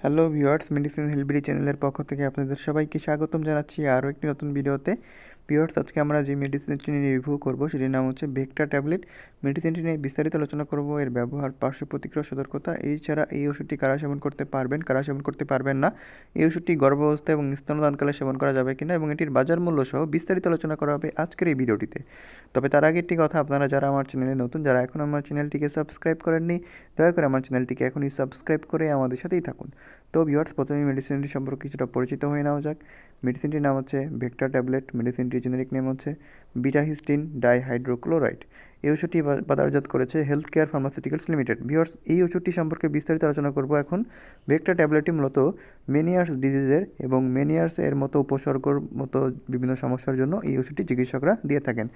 Hello viewers medicine হেলবিডি চ্যানেলের পক্ষ থেকে আপনাদের সবাইকে স্বাগতম জানাচ্ছি আরও একটি নতুন ভিডিওতে ভিউয়ার্স আজকে আমরা যে মেডিসিনটি নিয়ে রিভিউ করব সেটির নাম হচ্ছে ভেক্টা ট্যাবলেট মেডিসিনটি নিয়ে বিস্তারিত আলোচনা করব। এর ব্যবহার, পার্শ্ব প্রতিক্রিয়া, সতর্কতা, এছাড়া এই ওষুধটি কারা সেবন করতে পারবেন, কারা সেবন করতে পারবেন না, এই ওষুধটি গর্ভাবস্থা এবং স্তনদানকালে সেবন করা যাবে কিনা এবং এটির বাজার মূল্য সহ বিস্তারিত আলোচনা করা হবে আজকের এই ভিডিওটিতে। তবে তার আগে একটি কথা, আপনারা যারা আমার চ্যানেলে নতুন, যারা এখন আমার চ্যানেলটিকে সাবস্ক্রাইব করেননি, দয়া করে আমার চ্যানেলটিকে এখনই সাবস্ক্রাইব করে আমাদের সাথেই থাকুন। তো ভিওয়ার্স প্রথমে মেডিসিনটি সম্পর্কে কিছুটা পরিচিত হয়ে নেওয়া যাক। মেডিসিনটির নাম হচ্ছে ভেক্টা ট্যাবলেট মেডিসিনটির জেনেরিক নেম হচ্ছে বিটাহিস্টিন ডাইহাইড্রোক্লোরাইড এই ওষুধটি বাজারজাত করেছে হেলথ কেয়ার ফার্মাসিউটিক্যালস লিমিটেড ভিওর্স এই ওষুধটি সম্পর্কে বিস্তারিত আলোচনা করব এখন। ভেক্টা ট্যাবলেটটি মূলত মেনিয়ার্স ডিজিজের এবং মেনিয়ার্স এর মতো উপসর্গর মতো বিভিন্ন সমস্যার জন্য এই ওষুধটি চিকিৎসকরা দিয়ে থাকেন।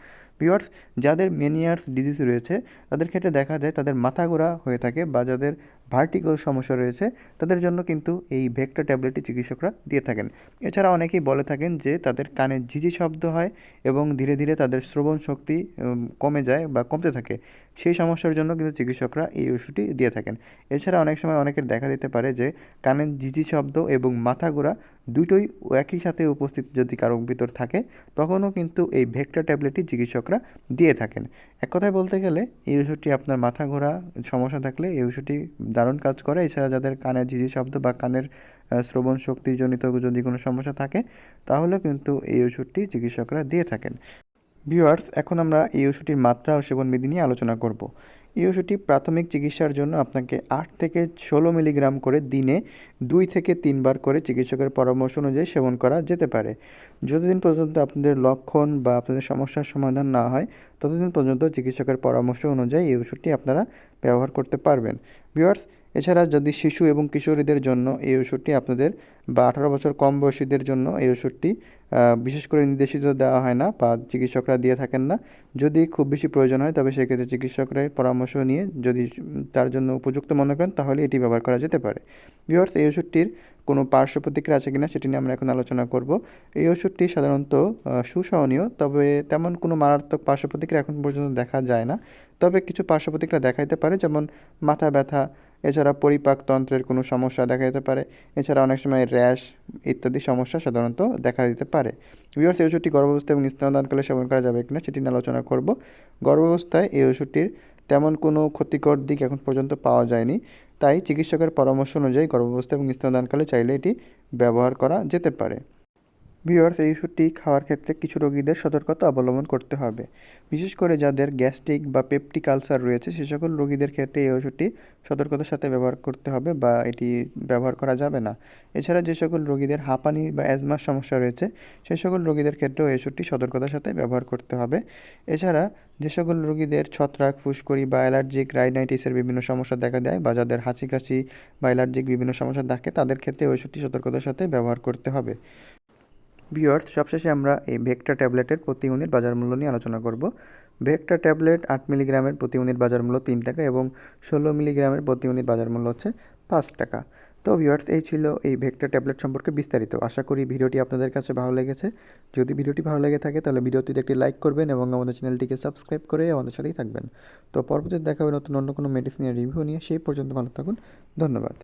ভিওর্স যাদের মেনিয়ার্স ডিজিজ রয়েছে, তাদের ক্ষেত্রে দেখা যায় তাদের মাথা ঘোরা হয়ে থাকে বা যাদের ভার্টিকল সমস্যা রয়েছে, তাদের জন্য কিন্তু এই ভেক্টর ট্যাবলেটটি চিকিৎসকরা দিয়ে থাকেন। এছাড়া অনেকেই বলে থাকেন যে তাদের কানে ঝিঝি শব্দ হয় এবং ধীরে ধীরে তাদের শ্রবণ শক্তি কমে যায় বা কমতে থাকে। সেই সমস্যার জন্য কিন্তু চিকিৎসকরা এই ওষুধটি দিয়ে থাকেন। এছাড়া অনেক সময় অনেকের দেখা দিতে পারে যে, কানের ঝিঝি শব্দ এবং মাথা ঘোরা দুটোই একই সাথে উপস্থিত যদি কারও ভিতর থাকে, তখনও কিন্তু এই ভেক্টা ট্যাবলেটটি চিকিৎসকরা দিয়ে থাকেন। এক কথায় বলতে গেলে, এই ওষুধটি আপনার মাথা ঘোরা সমস্যা থাকলে এই ওষুধটি দারুণ কাজ করে। এছাড়া যাদের কানের ঝিঝি শব্দ বা কানের শ্রবণ শক্তিজনিত যদি কোনো সমস্যা থাকে তাহলে কিন্তু এই ওষুধটি চিকিৎসকরা দিয়ে থাকেন। ভিউয়ার্স এখন আমরা এই ওষুধটির মাত্রা ও সেবনবিধি নিয়ে আলোচনা করব। এই ওষুধটি প্রাথমিক চিকিৎসার জন্য আপনাকে আট থেকে ষোলো মিলিগ্রাম করে দিনে দুই থেকে তিনবার করে চিকিৎসকের পরামর্শ অনুযায়ী সেবন করা যেতে পারে। যতদিন পর্যন্ত আপনাদের লক্ষণ বা আপনাদের সমস্যার সমাধান না হয়, ততদিন পর্যন্ত চিকিৎসকের পরামর্শ অনুযায়ী এই ওষুধটি আপনারা ব্যবহার করতে পারবেন। ভিউয়ার্স এছাড়া যদি শিশু এবং কিশোরীদের জন্য এই ওষুধটি আপনাদের বা আঠারো বছর কম বয়সীদের জন্য এই ওষুধটি বিশেষ করে নির্দেশিত দেওয়া হয় না বা চিকিৎসকরা দিয়ে থাকেন না। যদি খুব বেশি প্রয়োজন হয় তবে সেক্ষেত্রে চিকিৎসকরা পরামর্শ নিয়ে যদি তার জন্য উপযুক্ত মনে করেন তাহলে এটি ব্যবহার করা যেতে পারে। ভিওয়ার্স এই ওষুধটির কোনো পার্শ্ব প্রতিক্রিয়া আছে কিনা সেটি নিয়ে আমরা এখন আলোচনা করব। এই ওষুধটি সাধারণত সুসহনীয় তবে তেমন কোনো মারাত্মক পার্শ্ব প্রতিক্রিয়া এখন পর্যন্ত দেখা যায় না। তবে কিছু পার্শ্ব প্রতিক্রিয়া দেখাইতে পারে যেমন মাথা ব্যথা এছাড়া পরিপাকতন্ত্রের কোনো সমস্যা দেখা যেতে পারে। এছাড়া অনেক সময় র্যাশ ইত্যাদি সমস্যা সাধারণত দেখা দিতে পারে। ভিওর্স এই ওষুধটি গর্ভাবস্থা এবং স্তনদানকালে সেবন করা যাবে কিনা সেটি নিয়ে আলোচনা করব। গর্ভাবস্থায় এই ওষুধটির তেমন কোনো ক্ষতিকর দিক এখন পর্যন্ত পাওয়া যায়নি। তাই চিকিৎসকের পরামর্শ অনুযায়ী গর্ভাবস্থা এবং স্তনদানকালে চাইলে এটি ব্যবহার করা যেতে পারে। ভিওয়ার্স এই ওষুধটি খাওয়ার ক্ষেত্রে কিছু রোগীদের সতর্কতা অবলম্বন করতে হবে। বিশেষ করে যাদের গ্যাস্ট্রিক বা পেপটিক আলসার রয়েছে, সে সকল রোগীদের ক্ষেত্রে এই ওষুধটি সতর্কতার সাথে ব্যবহার করতে হবে বা এটি ব্যবহার করা যাবে না। এছাড়া যে সকল রোগীদের হাঁপানি বা অ্যাজমার সমস্যা রয়েছে সেই সকল রোগীদের ক্ষেত্রেও এই ওষুধটি সতর্কতার সাথে ব্যবহার করতে হবে। এছাড়া যে সকল রোগীদের ছত্রাক, ফুসকুড়ি বা অ্যালার্জিক রাইনাইটিসের বিভিন্ন সমস্যা দেখা দেয় বা যাদের হাঁচি কাশি বা অ্যালার্জিক বিভিন্ন সমস্যা থাকে, তাদের ক্ষেত্রে ওষুধটি সতর্কতার সাথে ব্যবহার করতে হবে। ভিওয়ার্স সবশেষে আমরা এই ভেক্টা ট্যাবলেটের প্রতি ইউনিট বাজার মূল্য নিয়ে আলোচনা করব। ভেক্টা ট্যাবলেট আট মিলিগ্রামের প্রতি ইউনিট বাজার মূল্য তিন টাকা এবং ষোলো মিলিগ্রামের প্রতি ইউনিট বাজার মূল্য হচ্ছে পাঁচ টাকা। তো ভিওয়ার্স এই ছিল এই ভেক্টা ট্যাবলেট সম্পর্কে বিস্তারিত। আশা করি ভিডিওটি আপনাদের কাছে ভালো লেগেছে। যদি ভিডিওটি ভালো লেগে থাকে, তাহলে ভিডিওটিতে একটি লাইক করবেন এবং আমাদের চ্যানেলটিকে সাবস্ক্রাইব করে আমাদের সাথেই থাকবেন। তো পরবর্তীতে দেখা হবে নতুন অন্য কোনো মেডিসিনের রিভিউ নিয়ে, সেই পর্যন্ত ভালো থাকুন। ধন্যবাদ।